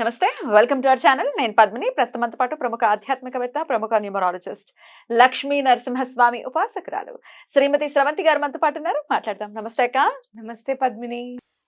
నమస్తే welcome to our channel. నేను పద్మిని. ప్రస్తుతంతో పాటు ప్రముఖ ఆధ్యాత్మికవేత్త ప్రముఖ న్యూమరాలజిస్ట్ లక్ష్మీ నరసింహస్వామి ఉపాసకురాలు శ్రీమతి స్రవంతి గారు మనతో పాటు ఉన్నారు. మాట్లాడదాం. నమస్తే అక్క. నమస్తే పద్మిని.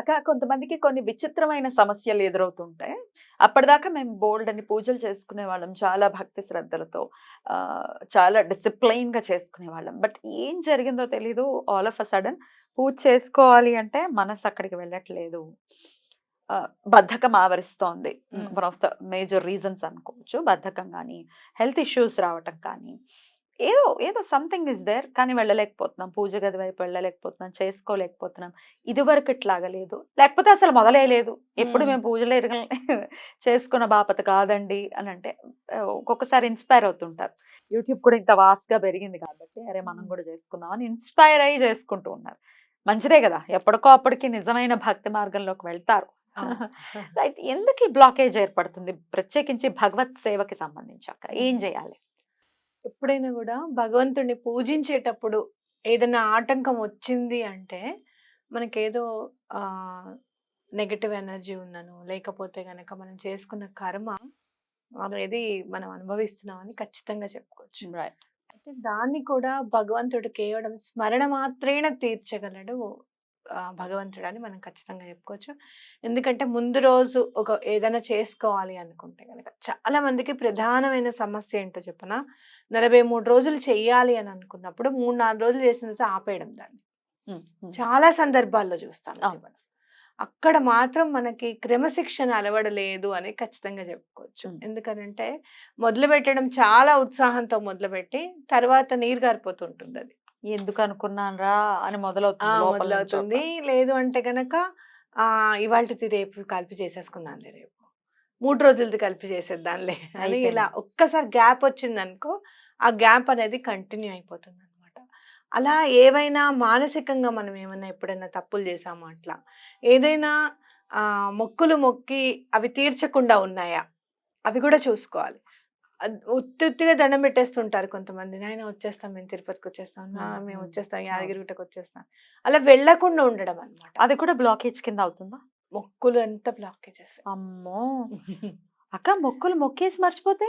అక్క కొంతమందికి కొన్ని విచిత్రమైన సమస్యలు ఎదురవుతుంటాయి అప్పటిదాకా మేము బోల్డ్ అని పూజలు చేసుకునే వాళ్ళం చాలా భక్తి శ్రద్ధలతో చాలా discipline గా చేసుకునే వాళ్ళం. బట్ ఏం జరిగిందో తెలీదు. ఆల్ ఆఫ్ అ సడన్ పూజ చేసుకోవాలి అంటే మనసు అక్కడికి వెళ్ళట్లేదు. బద్ధకం ఆవరిస్తోంది. One of the major reasons అనుకోవచ్చు. బద్ధకం కానీ హెల్త్ ఇష్యూస్ రావటం కానీ ఏదో ఏదో సంథింగ్ ఇస్ దేర్ కానీ వెళ్ళలేకపోతున్నాం. పూజ గది వైపు వెళ్ళలేకపోతున్నాం. చేసుకోలేకపోతున్నాం. ఇదివరకు ఇట్లాగా లేదు. లేకపోతే అసలు మొదలే లేదు ఎప్పుడు మ్మ్. పూజలు ఎరగ చేసుకున్న బాపత కాదండి అని అంటే ఒక్కొక్కసారి ఇన్స్పైర్ అవుతుంటారు. యూట్యూబ్ కూడా ఇంత vast గా పెరిగింది కాబట్టి అరే మనం కూడా చేసుకుందాం అని ఇన్స్పైర్ అయ్యి చేసుకుంటూ ఉన్నారు. మంచిదే కదా. ఎప్పటికో అప్పటికి నిజమైన భక్తి మార్గంలోకి వెళ్తారు. రైట్. ఎందుకు ఈ బ్లాకేజ్ ఏర్పడుతుంది? ప్రత్యేకించి భగవత్ సేవకి సంబంధించాక ఏం చేయాలి? ఎప్పుడైనా కూడా భగవంతుడిని పూజించేటప్పుడు ఏదైనా ఆటంకం వచ్చింది అంటే మనకేదో నెగటివ్ ఎనర్జీ ఉందను లేకపోతే గనక మనం చేసుకున్న కర్మ అనేది మనం అనుభవిస్తున్నామని ఖచ్చితంగా చెప్పుకోవచ్చు. రైట్. అయితే దాన్ని కూడా భగవంతుడు కేవలం స్మరణ మాత్రేన తీర్చగలడు. భగవంతుడు అని మనం ఖచ్చితంగా చెప్పుకోవచ్చు. ఎందుకంటే ముందు రోజు ఒక ఏదైనా చేసుకోవాలి అనుకుంటే కనుక చాలా మందికి ప్రధానమైన సమస్య ఏంటో చెప్పన? నలభై మూడు రోజులు చెయ్యాలి అని అనుకున్నప్పుడు మూడు నాలుగు రోజులు చేసిన ఆపేయడం దాన్ని. చాలా సందర్భాల్లో చూస్తాం. మనం. అక్కడ మాత్రం మనకి క్రమశిక్షణ అలవడలేదు అని ఖచ్చితంగా చెప్పుకోవచ్చు. ఎందుకనంటే మొదలు పెట్టడం చాలా ఉత్సాహంతో మొదలుపెట్టి తర్వాత నీరు గారిపోతుంటుంది అది. ఎందుకు అనుకున్నాను రా అని మొదలవుతుంది. లేదు అంటే గనక ఆ! ఇవాళది రేపు కలిపి చేసేసుకుందాంలే రేపు. మూడు రోజులది కలిపి చేసేద్దాంలే అని ఇలా. ఒక్కసారి గ్యాప్ వచ్చింది అనుకో ఆ గ్యాప్ అనేది కంటిన్యూ అయిపోతుంది అనమాట అలా ఏవైనా మానసికంగా మనం ఏమైనా ఎప్పుడైనా తప్పులు చేసామో అట్లా? ఏదైనా ఆ! మొక్కులు మొక్కి అవి తీర్చకుండా ఉన్నాయా? అవి కూడా చూసుకోవాలి. ఉత్తిగా దండం పెట్టేస్తుంటారు కొంతమంది. నాయన వచ్చేస్తాం మేము తిరుపతికి వచ్చేస్తాం. "ఆ, మ్మ్. వచ్చేస్తాం. అవును. యాదగిరిగుట్టకు వచ్చేస్తాం. అలా వెళ్ళకుండా ఉండడం అనమాట అది కూడా బ్లాకేజ్ కింద అవుతుందా? మొక్కులు ఎంత బ్లాకేజెస్ అమ్మో! అక్క మొక్కులు మొక్కేసి మర్చిపోతే?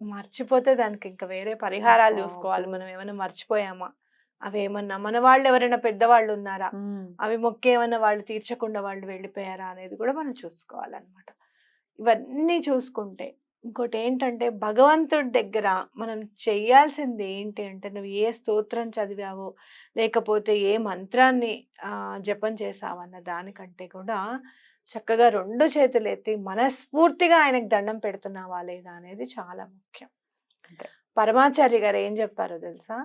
మర్చిపోతే దానికి ఇంకా వేరే పరిహారాలు చూసుకోవాలి. మనం ఏమైనా మర్చిపోయామా? అవి ఏమన్నా మన వాళ్ళు ఎవరైనా పెద్దవాళ్ళు ఉన్నారా. అవి మొక్కి ఏమన్నా వాళ్ళు తీర్చకుండా వాళ్ళు వెళ్ళిపోయారా అనేది కూడా మనం చూసుకోవాలన్నమాట. ఇవన్నీ చూసుకుంటే ఇంకోటి ఏంటంటే భగవంతుడి దగ్గర మనం చేయాల్సింది ఏంటి అంటే నువ్వు ఏ స్తోత్రం చదివావో లేకపోతే ఏ మంత్రాన్ని జపం చేసావన్న దానికంటే కూడా చక్కగా రెండు చేతులు ఎత్తి మనస్ఫూర్తిగా ఆయనకు దండం పెడుతున్నావా లేదా అనేది చాలా ముఖ్యం. పరమాచార్య గారు ఏం చెప్పారో తెలుసా?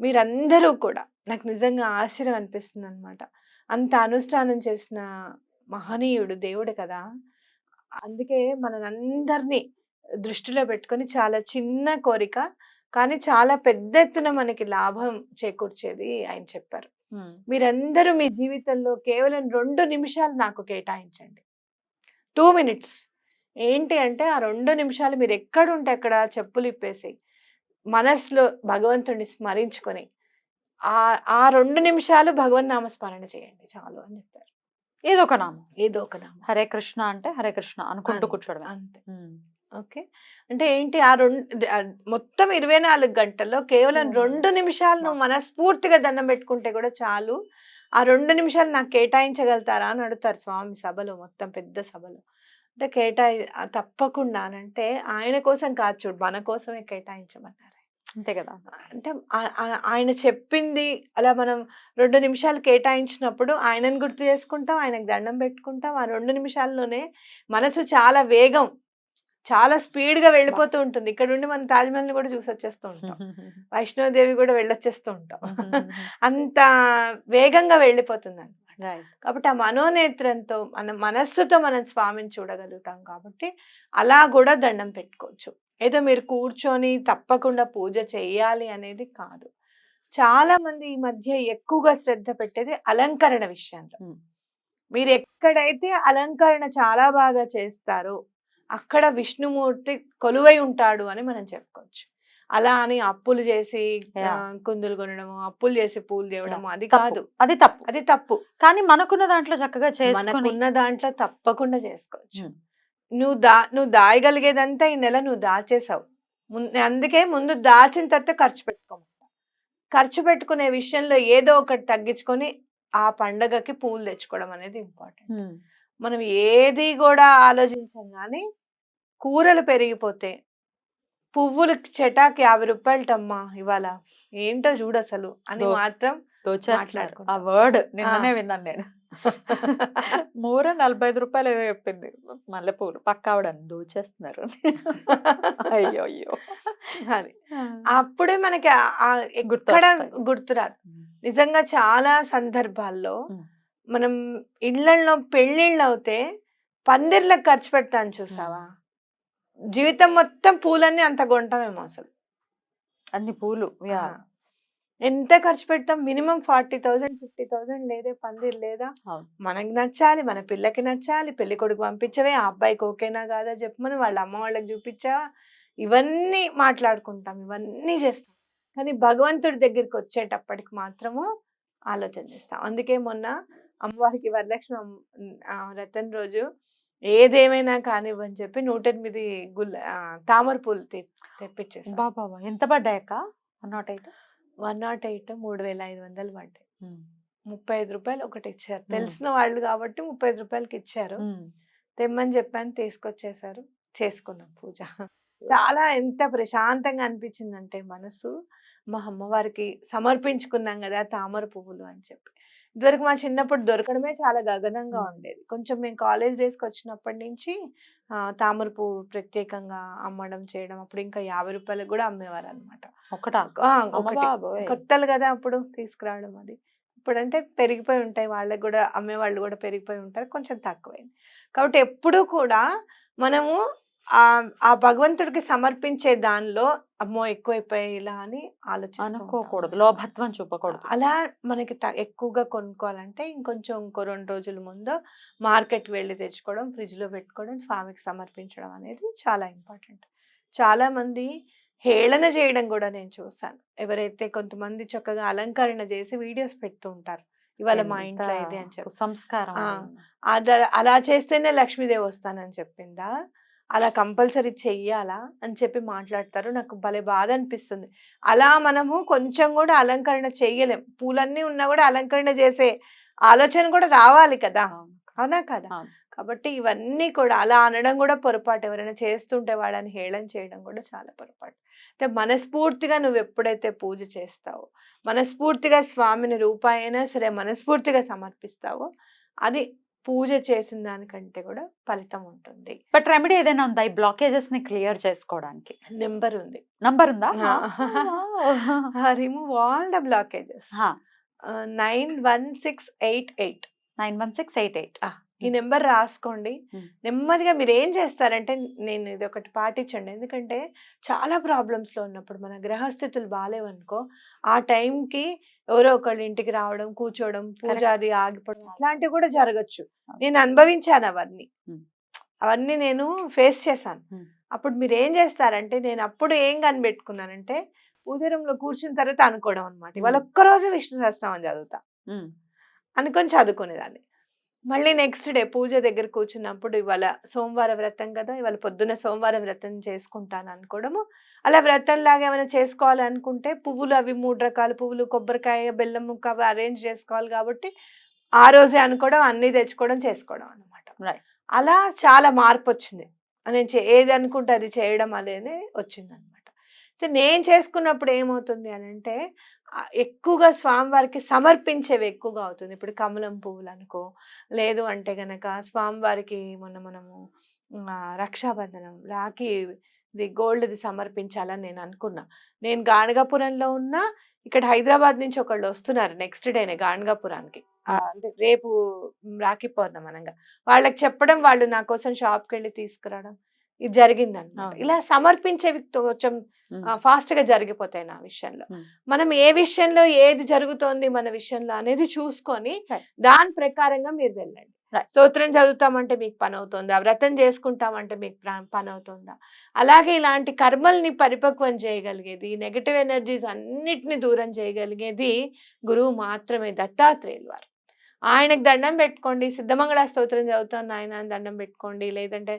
మీరందరూ కూడా నాకు నిజంగా ఆశ్చర్యం అనిపిస్తుంది అనమాట అంత అనుష్ఠానం చేసిన మహనీయుడు దేవుడు కదా! అందుకే మనందరినీ దృష్టిలో పెట్టుకొని చాలా చిన్న కోరిక కానీ చాలా పెద్ద ఎత్తున మనకి లాభం చేకూర్చేది ఆయన చెప్పారు. మీరందరూ మీ జీవితంలో కేవలం రెండు నిమిషాలు నాకు కేటాయించండి. Two minutes. ఏంటి అంటే ఆ రెండు నిమిషాలు మీరు ఎక్కడుంటే అక్కడ చెప్పులు ఇప్పేసి మనసులో భగవంతుడిని స్మరించుకొని ఆ ఆ రెండు నిమిషాలు భగవన్ నామ స్మరణ చేయండి చాలు అని చెప్పారు. ఏదో ఒక నామం. ఏదో ఒక నామం. హరే కృష్ణ అంటే హరే కృష్ణ అనుకుంటూ. కూర్చోడమే. అంతే. ఓకే. అంటే ఏంటి ఆ రెండు మొత్తం ఇరవై నాలుగు గంటల్లో కేవలం. రెండు నిమిషాలు నువ్వు మనస్ఫూర్తిగా దండం పెట్టుకుంటే కూడా చాలు. ఆ రెండు నిమిషాలు నాకు కేటాయించగలుగుతారా అని అడుగుతారు స్వామి సభలో మొత్తం పెద్ద సభలో. అంటే కేటాయి తప్పకుండా అంటే ఆయన కోసం కాదు చూడు మన కోసమే కేటాయించమన్నారు అంతే కదా. అంటే ఆయన చెప్పింది అలా మనం రెండు నిమిషాలు కేటాయించినప్పుడు ఆయనను గుర్తు చేసుకుంటాం ఆయనకు దండం పెట్టుకుంటాం. ఆ రెండు నిమిషాల్లోనే మనసు చాలా వేగం చాలా స్పీడ్గా వెళ్ళిపోతూ ఉంటుంది. ఇక్కడ నుండి మనం తాజ్మహల్ని కూడా చూసి వచ్చేస్తూ ఉంటాం. వైష్ణోదేవి కూడా వెళ్ళొచ్చేస్తూ ఉంటాం. అంత వేగంగా వెళ్ళిపోతుంది అనమాట కాబట్టి ఆ మనోనేత్రంతో మన మనస్సుతో మనం స్వామిని చూడగలుగుతాం కాబట్టి అలా కూడా దండం పెట్టుకోవచ్చు. ఏదో మీరు కూర్చొని తప్పకుండా పూజ చేయాలి అనేది కాదు. చాలా మంది ఈ మధ్య ఎక్కువగా శ్రద్ధ పెట్టేది అలంకరణ విషయంలో. మీరు ఎక్కడైతే అలంకరణ చాలా బాగా చేస్తారో అక్కడ విష్ణుమూర్తి కొలువై ఉంటాడు అని మనం చెప్పుకోవచ్చు. అలా అని అప్పులు చేసి. కుందులు కొనడము అప్పులు చేసి పూలు చేయడము అది. కాదు. అది తప్పు. అది తప్పు. కానీ మనకున్న దాంట్లో చక్కగా మనకున్న దాంట్లో తప్పకుండా చేసుకోవచ్చు. నువ్వు దా నువ్వు దాయగలిగేదంతా ఈ నెల నువ్వు దాచేసావు. అందుకే ముందు దాచిన తర్వాత ఖర్చు పెట్టుకోమంట. ఖర్చు పెట్టుకునే విషయంలో ఏదో ఒకటి తగ్గించుకొని ఆ పండగకి పూలు తెచ్చుకోవడం అనేది ఇంపార్టెంట్. మనం ఏది కూడా ఆలోచించాం కానీ కూరలు పెరిగిపోతే పువ్వులు చెటాకి యాభై రూపాయలటమ్మా ఇవాళ ఏంటో చూడు అసలు అని మాత్రం. ఆ. వర్డ్ నిన్ననే. విన్నాను నేను మూర నలభై ఐదు రూపాయలు ఏదో చెప్పింది మల్లెపూలు పక్క ఆవిడ దోచేస్తున్నారు అయ్యో అయ్యో అది అప్పుడే మనకి ఎక్కడ. గుర్తురాదు నిజంగా చాలా సందర్భాల్లో. మనం ఇళ్ళలో పెళ్ళిళ్ళు అవుతే పందిర్లకు ఖర్చు పెడతాను చూసావా? జీవితం మొత్తం పూలన్నీ అంత కొంటామేమో అసలు. అన్ని పూలు. యా. ఎంత ఖర్చు పెడతాం? Minimum forty thousand fifty thousand లేదే పందిర్ లేదా. మనకి నచ్చాలి మన పిల్లకి నచ్చాలి పెళ్ళి కొడుకు పంపించవే ఆ అబ్బాయికి ఓకేనా కాదా చెప్పమని వాళ్ళ అమ్మ వాళ్ళకి చూపించావా? ఇవన్నీ మాట్లాడుకుంటాం ఇవన్నీ చేస్తాం. కానీ భగవంతుడి దగ్గరికి వచ్చేటప్పటికి మాత్రము ఆలోచన చేస్తాం. అందుకే మొన్న అమ్మవారికి వరలక్ష్మి వ్రతం రోజు ఏదేమైనా కానివ్వని చెప్పి నూట ఎనిమిది గుల్ల తామర పూలు తెప్పించేసాం బాబా ఎంత పడ్డాయక్క? One nought eight? One nought eight మూడు వేల ఐదు వందలు పడ్డాయి. ముప్పై ఐదు రూపాయలు ఒకటి ఇచ్చారు తెలిసిన వాళ్ళు కాబట్టి ముప్పై ఐదు రూపాయలకి ఇచ్చారు తెమ్మని చెప్పాను తీసుకొచ్చేసారు చేసుకున్నాం పూజ. చాలా ఎంత ప్రశాంతంగా అనిపించిందంటే మనసు. మా అమ్మవారికి సమర్పించుకున్నాం కదా తామర పువ్వులు అని చెప్పి. ఇదివరకు మా చిన్నప్పుడు దొరకడమే చాలా గగనంగా. ఉండేది. కొంచెం మేము కాలేజ్ డేస్కి వచ్చినప్పటి నుంచి తామర పువ్వు ప్రత్యేకంగా అమ్మడం చేయడం అప్పుడు ఇంకా యాభై రూపాయలకు కూడా అమ్మేవారు అనమాట ఒకటా. కొత్తలు కదా అప్పుడు తీసుకురావడం అది. ఇప్పుడు అంటే పెరిగిపోయి ఉంటాయి. వాళ్ళకి కూడా అమ్మే వాళ్ళు కూడా పెరిగిపోయి ఉంటారు. కొంచెం తక్కువైంది. కాబట్టి ఎప్పుడూ కూడా మనము ఆ భగవంతుడికి సమర్పించే దానిలో అమ్మో! ఎక్కువైపోయాయి ఇలా అని ఉంటాం. అనుకోకూడదు. లోభత్వం చూపకూడదు. అలా మనకి ఎక్కువగా కొనుక్కోవాలంటే ఇంకొంచెం ఇంకో రెండు రోజుల ముందు మార్కెట్కి వెళ్ళి తెచ్చుకోవడం ఫ్రిడ్జ్లో పెట్టుకోవడం స్వామికి సమర్పించడం అనేది చాలా ఇంపార్టెంట్. చాలా మంది హేళన చేయడం కూడా నేను చూసాను. ఎవరైతే కొంతమంది చక్కగా అలంకరణ చేసి వీడియోస్ పెడుతూ ఉంటారు ఇవాళ మా ఇంట్లో ఇది అని చెప్పి. సంస్కారం అలా చేస్తేనే లక్ష్మీదేవి వస్తానని చెప్పిందా? అలా కంపల్సరీ చెయ్యాలా అని చెప్పి మాట్లాడతారు. నాకు భలే బాధ అనిపిస్తుంది అలా మనము కొంచెం కూడా అలంకరణ చెయ్యలేం. పూలన్నీ ఉన్నా కూడా అలంకరణ చేసే ఆలోచన కూడా రావాలి కదా! అవును. కదా. కాబట్టి ఇవన్నీ కూడా అలా అనడం కూడా పొరపాటు. ఎవరైనా చేస్తుంటే వాళ్ళని హేళన చేయడం కూడా చాలా పొరపాటు. అంటే మనస్ఫూర్తిగా నువ్వు ఎప్పుడైతే పూజ చేస్తావో మనస్ఫూర్తిగా స్వామిని రూపాయి అయినా సరే మనస్ఫూర్తిగా సమర్పిస్తావో అది పూజ చేసిన దానికంటే కూడా ఫలితం ఉంటుంది. బట్ రెమెడీ ఏదైనా ఉందా? ఈ బ్లాకేజెస్ని క్లియర్ చేసుకోవడానికి. నెంబర్ ఉంది. నంబర్ ఉందా. Remove all the blockages. Nine one six eight eight. Nine one six eight eight. ఈ నెంబర్ రాసుకోండి. నెమ్మదిగా మీరు ఏం చేస్తారంటే నేను ఇది ఒకటి పాటించండి. ఎందుకంటే చాలా problems లో ఉన్నప్పుడు మన గ్రహస్థితులు బాగాలేవనుకో ఆ టైంకి ఎవరో ఒకళ్ళు ఇంటికి రావడం కూర్చోవడం పూజాది ఆగిపోవడం అట్లాంటివి కూడా జరగచ్చు. నేను అనుభవించాను అవన్నీ. అవన్నీ నేను ఫేస్ చేశాను. అప్పుడు మీరు ఏం చేస్తారంటే నేను అప్పుడు ఏం కనిపెట్టుకున్నానంటే పూజ రూమ్లో కూర్చున్న తర్వాత అనుకోవడం అనమాట ఇవాళ. ఒక్కరోజు విష్ణు సహస్రనామం చదువుతా. అనుకొని చదువుకునేదాన్ని. మళ్ళీ నెక్స్ట్ డే పూజ దగ్గర కూర్చున్నప్పుడు ఇవాళ సోమవార వ్రతం కదా ఇవాళ పొద్దున్న సోమవార వ్రతం చేసుకుంటాను అనుకోవడము. అలా వ్రతం లాగా ఏమైనా చేసుకోవాలి అనుకుంటే పువ్వులు అవి మూడు రకాల పువ్వులు కొబ్బరికాయ బెల్లం ముక్క అవి అరేంజ్ చేసుకోవాలి కాబట్టి ఆ రోజే అనుకోవడం అన్ని తెచ్చుకోవడం చేసుకోవడం అనమాట. అలా చాలా మార్పు వచ్చింది. నేను చే- ఏది అనుకుంటే అది చేయడం అనేది వచ్చింది అనమాట నేను చేసుకున్నప్పుడు ఏమవుతుంది అని అంటే ఎక్కువగా స్వామివారికి సమర్పించేవి ఎక్కువగా అవుతుంది. ఇప్పుడు కమలం పువ్వులు అనుకో లేదు అంటే గనక స్వామివారికి మొన్న మనము రక్షాబంధనం రాఖీ ఇది గోల్డ్ది సమర్పించాలని నేను అనుకున్నా. నేను గాణగాపురంలో ఉన్నా ఇక్కడ హైదరాబాద్ నుంచి ఒకళ్ళు వస్తున్నారు నెక్స్ట్ డేనే గాణగాపురానికి. అంటే రేపు రాఖీ పౌర్ణమి అనగా వాళ్ళకి చెప్పడం వాళ్ళు నా కోసం షాప్కి వెళ్ళి తీసుకురావడం. ఇది జరిగింది అనమాట. ఇలా సమర్పించేవి కొంచెం. ఫాస్ట్గా జరిగిపోతాయి నా విషయంలో. మనం ఏ విషయంలో ఏది జరుగుతోంది మన విషయంలో అనేది చూసుకొని. దాని ప్రకారంగా మీరు వెళ్ళండి. స్తోత్రం చదువుతామంటే మీకు పని అవుతుందా వ్రతం చేసుకుంటామంటే మీకు పని అవుతుందా అలాగే ఇలాంటి కర్మల్ని పరిపక్వం చేయగలిగేది నెగటివ్ ఎనర్జీస్ అన్నిటిని దూరం చేయగలిగేది గురువు మాత్రమే దత్తాత్రేయులు వారు ఆయనకు దండం పెట్టుకోండి. సిద్ధమంగళ స్తోత్రం చదువుతాను ఆయన అని దండం పెట్టుకోండి. లేదంటే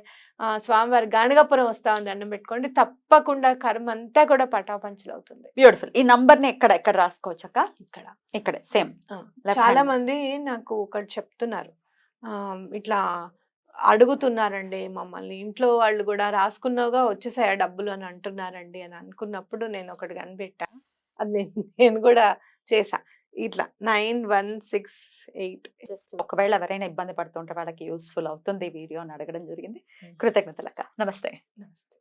స్వామివారి గాణగాపురం వస్తామని దండం పెట్టుకోండి. తప్పకుండా కర్మ అంతా కూడా పటాపంచలు అవుతుంది. బ్యూటిఫుల్ ఈ నంబర్ని ఎక్కడ ఎక్కడ రాసుకోవచ్చు అక్క? ఇక్కడ. ఇక్కడే సేమ్. చాలా. మంది నాకు ఒకటి చెప్తున్నారు. ఆ, ఇట్లా అడుగుతున్నారండి మమ్మల్ని. ఇంట్లో వాళ్ళు కూడా రాసుకున్నావుగా వచ్చేసాయా డబ్బులు అని అంటున్నారండి అని అనుకున్నప్పుడు నేను ఒకటి కనిపెట్టా. అది నేను నేను కూడా చేసా ఇట్లా నైన్ వన్ సిక్స్ ఎయిట్. ఒకవేళ ఎవరైనా ఇబ్బంది పడుతుంటే వాళ్ళకి యూస్ఫుల్ అవుతుంది ఈ వీడియో అని అడగడం జరిగింది. కృతజ్ఞతలు అక్క నమస్తే. నమస్తే.